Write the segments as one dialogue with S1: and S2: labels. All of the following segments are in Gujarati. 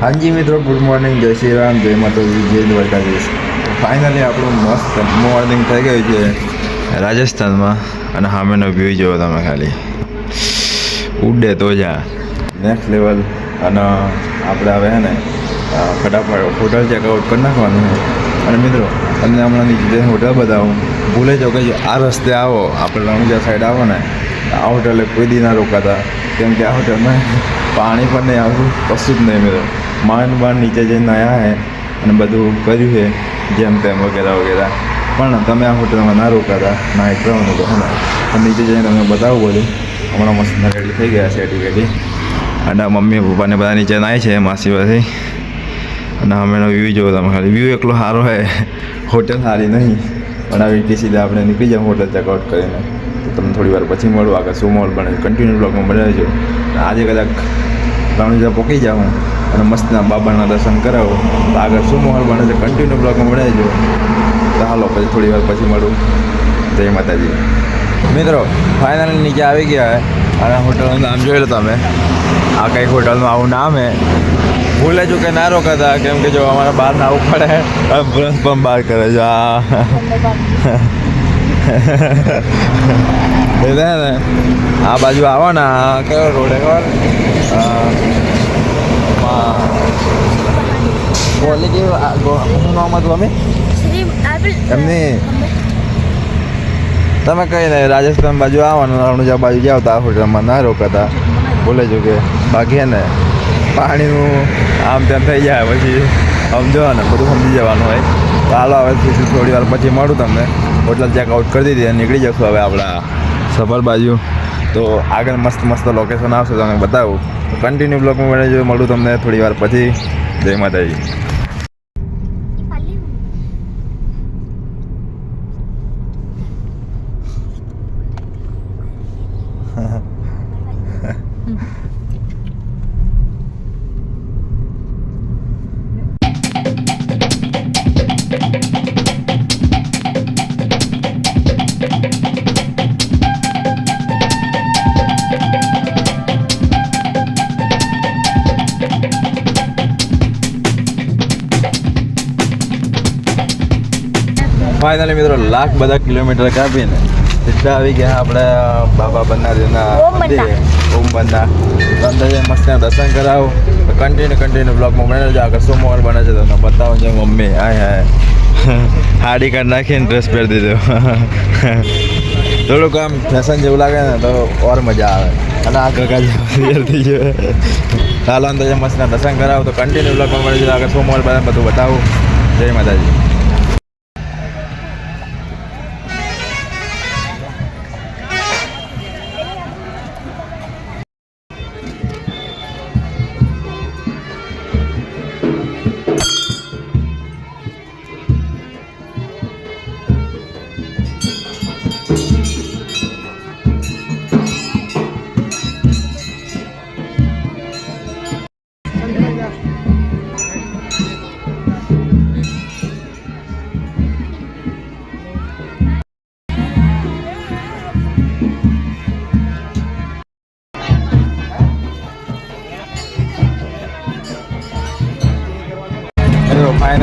S1: હાજી મિત્રો ગુડ મોર્નિંગ જય શ્રી રામ, જય માતાજી, જય દ્વારકાધીશ. ફાઇનલી આપણું મસ્ત મોર્નિંગ થઈ ગયું છે રાજસ્થાનમાં અને સામેનો વ્યૂ જોવો તમે ખાલી. ઉડે તો જા. નેક્સ્ટ લેવલ અને આપણે હવે ને ફટાફટ હોટલ ચેકઆઉટ કરી નાખવાનું છે. અને મિત્રો, તમને હમણાં નીચે હોટલ બતાવું, ભૂલે જો કે આ રસ્તે આવો, આપણે રણુજા સાઈડ આવો ને આ હોટલે કોઈ દી ના રોકાતા. કેમ કે આ હોટલમાં પાણી પણ નહીં આવતું, કશું જ નહીં મિત્રો માંડ માંડ નીચે જઈને આવ્યા હે અને બધું કર્યું છે જેમ તેમ વગેરે વગેરે. પણ તમે આ હોટલમાં ના રોકાતા, ના એકરાવાનું તો અને નીચે જઈને તમને બતાવું બધું હમણાં મસ્ત રેડી થઈ ગયા છે એટી વેટી અને મમ્મી પપ્પાને બધા નીચે નાય છે, માસી પાસે. અને હમણાં વ્યૂ જોવો તમે ખાલી. વ્યૂ એકલો સારો હે. હોટલ સારી નહીં. પણ આવી રીતે સીધા આપણે નીકળી જાવ હોટલ ચેકઆઉટ કરીને. તો તમને થોડી વાર પછી મળું. આગળ શું મોલ બને કન્ટિન્યુ બ્લોગમાં બનાવજો આજે કદાચ રણુજા પોકી જાઉં અને મસ્તના બાબાના દર્શન કરાવો, તો આગળ શું માહોલ બને છે કન્ટિન્યુ બ્લોગમાં બનાવજો તો હાલો, પછી થોડી વાર પછી મળું. જય માતાજી. મિત્રો ફાઇનલ નીચે આવી ગયા અને હોટલનું નામ જોઈ લો તમે. આ કંઈક હોટલનું આવું નામ હે. ભૂલે છું કે ના રોકાતા, કેમ કે જો અમારે બહાર ના આવવું પડે હવે પણ બહાર કરે છે. એટલે હે ને આ બાજુ આવો ને કયો રોડ હે માં બોલી કે ગો- નામ હતું અમે
S2: આપેલ
S1: તમે કઈ નહીં રાજસ્થાન બાજુ આવવાનું અણુજા બાજુ જાઓ તો આ હોટલમાં ના રોકાતા. બોલે છું કે બાકી ને પાણીનું આમ તેમ થઈ જાય પછી સમજો ને બધું સમજી જવાનું હોય. હાલો, હવે થોડી- વાર પછી મળું તમને. હોટલ ચેકઆઉટ કરી દીધી અને નીકળી જશું હવે આપણા સફર બાજુ. તો આગળ મસ્ત મસ્ત લોકેશન આવશે તમને બતાવું. કન્ટિન્યુ બ્લોગમાં મળે જો મળું તમને થોડી વાર પછી. જય માતાજી. ફાઇનલી મિત્રો લાખ બધા કિલોમીટર કાપીને સીધા આવી ગયા આપણે બાબા બન્નાદેવના
S2: ઓમ બન્ના.
S1: મંદિરે. ઓમ બન્ના. તો મસ્ત દર્શન કરાવો. તો કન્ટિન્યુ કન્ટિન્યુ બ્લોગમાં બને છે આગળ શું મોલ બને છે તમને બતાવો છે. મમ્મી હાય હાય. હાડી કાઢ નાખીને ડ્રેસ પહેરી દીધો. થોડુંક આમ ફેશન જેવું લાગે ને તો ઓર મજા આવે. અને આ કાકા જેવું થઈ ગયો. ચાલો અંદર મસ્ત દર્શન કરાવો. તો કન્ટિન્યુ બ્લોગમાં મળે છે આગળ શું મોલ બને બધું બતાવું. જય માતાજી.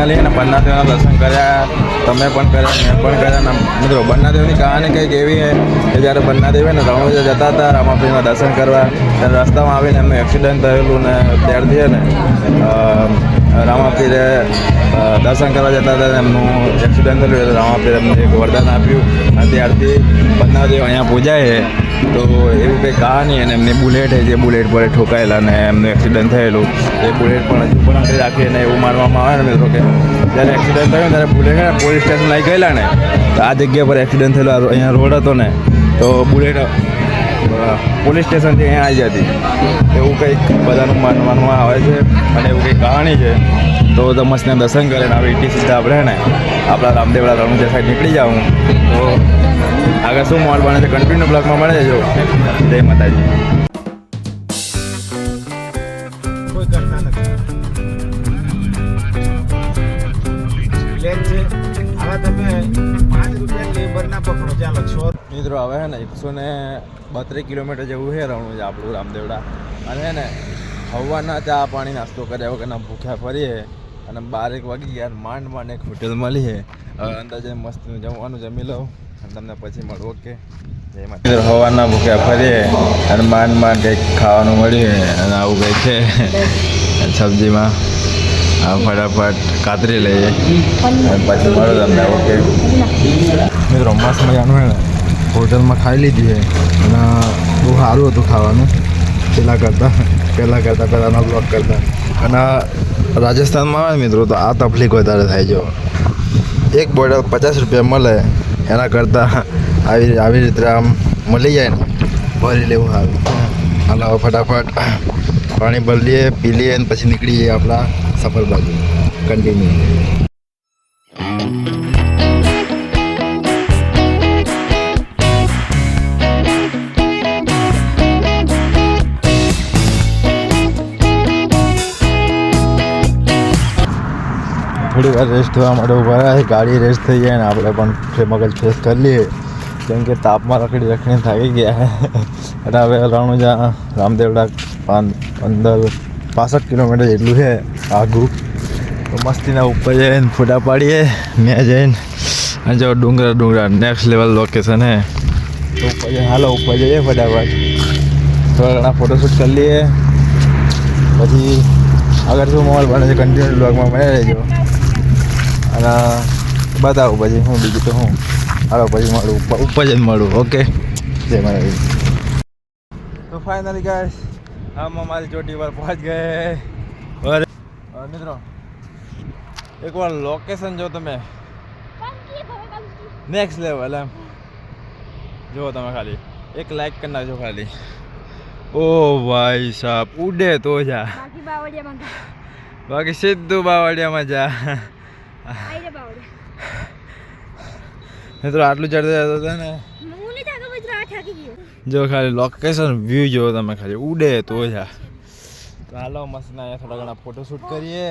S1: મિત્રો અને ને બન્નાદેવના દર્શન કર્યા. તમે પણ કર્યા, મેં પણ કર્યા. મિત્રો, બન્નાદેવની કહાની કંઈક એવી છે કે જ્યારે બન્નાદેવ ને રણુજા જતા હતા રામાપીના દર્શન કરવા, ત્યારે રસ્તામાં આવીને એમનું એક્સિડન્ટ થયેલું ને ત્યારથી ને રામાપીરે દર્શન કરવા જતા હતા એમનું એક્સિડન્ટ થયેલું. એટલે રામાપીરે એમને એક વરદાન આપ્યું. અને ત્યારથી બન્નાદેવ અહીંયા પૂજાય છે. તો એવું કંઈ કહાની અને એમની બુલેટ જે બુલેટ પર ઠોકાયેલા અને એમનું એક્સિડન્ટ થયેલું. એ બુલેટ પણ હજુ પણ અંદર રાખીને એવું માનવામાં આવે ને મિત્રો કે જ્યારે એક્સિડન્ટ થયો ત્યારે બુલેટ પોલીસ સ્ટેશન લઈ ગયેલા ને, તો આ જગ્યા પર એક્સિડન્ટ થયેલો અહીંયા રોડ હતો ને, તો બુલેટ પોલીસ સ્ટેશનથી અહીંયા આવી જતી. એવું કંઈક બધાનું માનવામાં આવે છે અને એવું કંઈક કહાણી છે. તો તો દર્શન કરે ને હવે ઇટી સીધા આપણે ને, આપણા રામદેવડા રણુજા સાઈડ નીકળી જાઉં. તો આગળ શું મોલ બને છે કન્ટિન્યુ બ્લોકમાં મળે છે જો જય માતાજી.
S3: છે. છ
S1: મિત્રો હવે હે ને એકસો ને બત્રીસ કિલોમીટર જેવું છે રણું છે આપણું રામદેવડા. અને હે ને હવાના ચા પાણી નાસ્તો કર્યા વગરના ભૂખ્યા ફરીએ. અને બારેક વાગી યાર માંડ માંડ એક હોટેલ મળીએ હવે અંદર જઈને મસ્ત જમવાનું જમી લઉં અને તમને પછી મળું ઓકે? હવાના ભૂખ્યા ફરીએ અને માંડ માંડ કંઈક ખાવાનું મળ્યું અને આવું કંઈક છે. સબ્જીમાં આ ફટાફટ કાતરી લઈએ. અને પછી મળો તમને ઓકે? મિત્રો મસ્ત મજાનું હોટલમાં ખાઈ લીધી છે. અને બહુ સારું હતું ખાવાનું. પહેલાં કરતાં પહેલાં કરતાં પહેલાંનો બ્લોગ કરતાં. અને રાજસ્થાનમાં આવે મિત્રો, તો આ તકલીફ વધારે થાય જો. એક બોટલ પચાસ રૂપિયા મળે, એના કરતાં આવી આવી રીતે આમ મળી જાય ને, ભરી લેવું સારું અને ફટાફટ, પાણી ભરી લઈએ પી લઈએ અને પછી નીકળી જઈએ આપણા સફર બાજુ. કન્ટિન્યુ થોડી વાર રેસ્ટ થવા માટે ઊભા રહ્યા ગાડી રેસ્ટ થઈ જાય ને આપણે પણ મગજ ફેસ કરી લઈએ. કેમ કે તાપમાં રખડી રખડીને થાકી ગયા એટલે હવે રણુજા રામદેવડા પાન અંદર પાસઠ કિલોમીટર જેટલું છે આઘું તો મસ્તીના ઉપર જઈને ફોટા પાડીએ, ત્યાં જઈને. અને જો ડુંગરા ડુંગરા નેક્સ્ટ લેવલ લોકેશન હે તો ઉપર જઈને, હાલો, ઉપર જઈએ ફટાફટ. થોડા ઘણા ફોટોશૂટ કરી લઈએ. પછી આગળ શું મોબાઈલ બને છે? કન્ટિન્યુ બ્લોગમાં બને રહેજો. અને બતાવું પછી હું બીજું તો હું હાલો પછી મળું ઉપર ઉપર જઈને મળું ઓકે જય મારા તો ફાઇનલી ગાઈસ हम हमारी चोटी पर पहुंच गए और और મિત્રો એકવાર લોકેશન જો તમે નેક્સ્ટ લેવલ એમ જુઓ તમે ખાલી એક લાઈક કરી નાખજો ખાલી ઓ ભાઈ સાહેબ ઉડે તો જા
S2: બાકી બાવળિયા માંગે
S1: બાકી મિત્રો આટલું ચડતા જતો હતો ને. જો ખાલી લોકેશન વ્યૂ જોવો તમે ખાલી. ઉડે તો જા. તો હાલો મસ્ત અહીંયા થોડા ઘણા ફોટોશૂટ કરીએ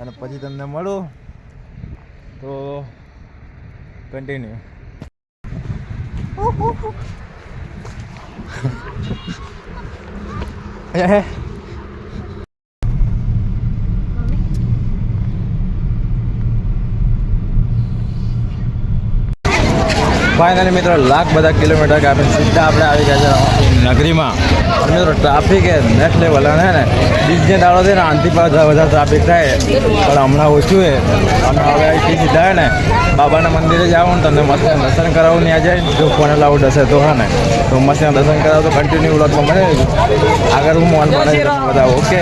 S1: અને પછી તમને મળું. તો કન્ટિન્યુ હે. ફાઇનલી મિત્રો, લાખ બધા કિલોમીટર કાપીને સીધા આપણે આવી ગયા છે નગરીમાં. મિત્રો ટ્રાફિક એ નેક્સ્ટ લેવલ છે ને બીજને દાડો છે ને, આનથી પાછા વધારે ટ્રાફિક થાય. પણ હમણાં ઓછું છે. અને હવે અહીંથી સીધા ને, બાબાના મંદિરે જાઓ ને તમને મસ્ત દર્શન કરાવું ત્યાં જાય જો ફોન લાવું હશે તો હા ને. તો મસ્ત દર્શન કરાવો તો કન્ટિન્યુ વ્લોગમાં મળે. આગળ હું મોન બનાવી બધા ઓકે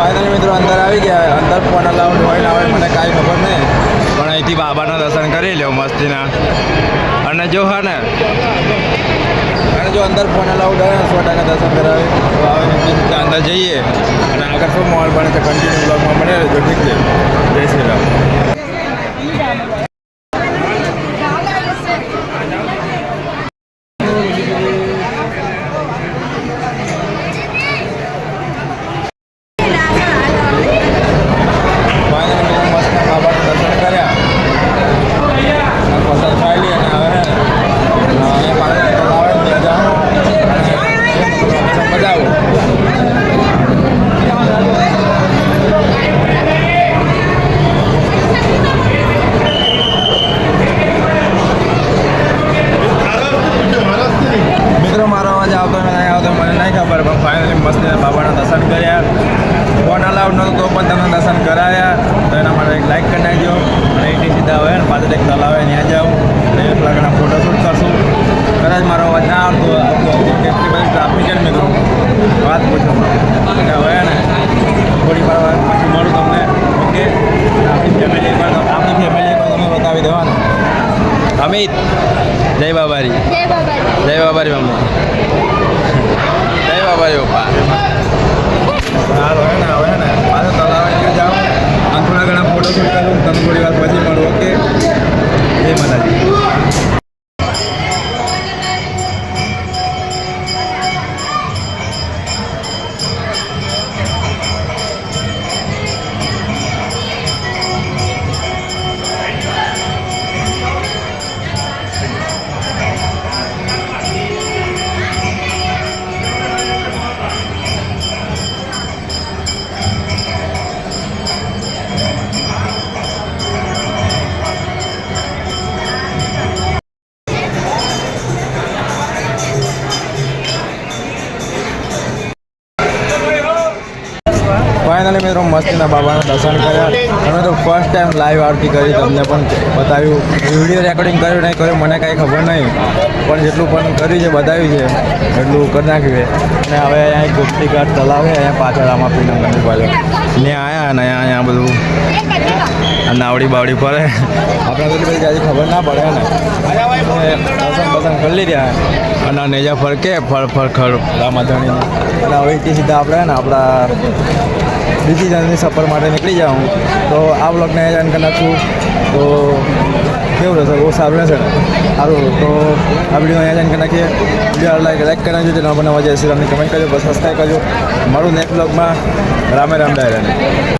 S1: ફાઇનલી મિત્રો અંદર આવી ગયા. અંદર ફોન અલાઉડ હોય ના હોય, મને કાંઈ ખબર નહીં. પણ અહીંથી બાબાના દર્શન કરી લ્યો મસ્તીના. અને જો હા ને. અને જો અંદર ફોન અલાઉડ હોય સો ટકા દર્શન કરાવે. તો આવે અંદર જઈએ. અને આગળ શું મોલ બને છે કન્ટિન્યુ બ્લોગમાં મળે રહેજો, ઠીક છે. જય શ્રી એક તલાવે ત્યાં જાઉં. અને એક લાખના ફોટોશૂટ કરશું. કદાચ મારો અવાજ ના આવતો આવતો કેટલી બધી ટ્રાફિક જ મેં કહું વાત પૂછો એટલે હવે ને થોડી વાર પછી મળું તમને. ઓકે? આપણી ફેમિલી તો આપણી ફેમિલી એકવાર તમે બતાવી દેવાનું. અમિત જય બાબારી.
S2: જય બાબા
S1: જય બાબારી મમ્મી. જય બાબારી પપ્પા. સારું હે ને હવે ali. ફાઇનલી મિત્રો, મસ્તીના બાબાના દર્શન કર્યા. અમે તો ફર્સ્ટ ટાઈમ લાઈવ આરતી કરી, તમને પણ બતાવ્યું. વીડિયો રેકોર્ડિંગ કર્યું, નહીં કર્યું, મને કાંઈ ખબર નહીં. પણ જેટલું પણ કર્યું છે, બતાવ્યું છે, એટલું કરી નાખ્યું છે. અને હવે અહીંયા ગોપતી ઘાટ તલાવે અહીંયા પાછળ આમાં પીને મંદિર પાછળ. ને આવ્યા અને અહીંયા અહીંયા બધું નાવડી બાવડી ફરે. આપણે બધી બધી જાજી ખબર ના પડે ને. દર્શન બસન કરી લીધા. અને નેજા ફરકે, ફળ ફળ ખર રામાધણીને. અને હવે સીધા આપણે ને આપણા બીજી જણની સફર માટે નીકળી જાઉં. તો આ બ્લોગને જાણ કરી નાખું. તો કેવું રહેશે? બહુ સારું રહેશે? સારું. તો આ વીડિયો અહીંયા જાણ કરી નાખીએ. વીડિયો લાઈક લાઈક કરી નાખજો ચેનલ બનાવવા જય શ્રી રામની કમેન્ટ કરજો બસ સબસ્ક્રાઈબ કરજો. મારું નેક્સ્ટ બ્લોગમાં રામે રામ ડાયરાને.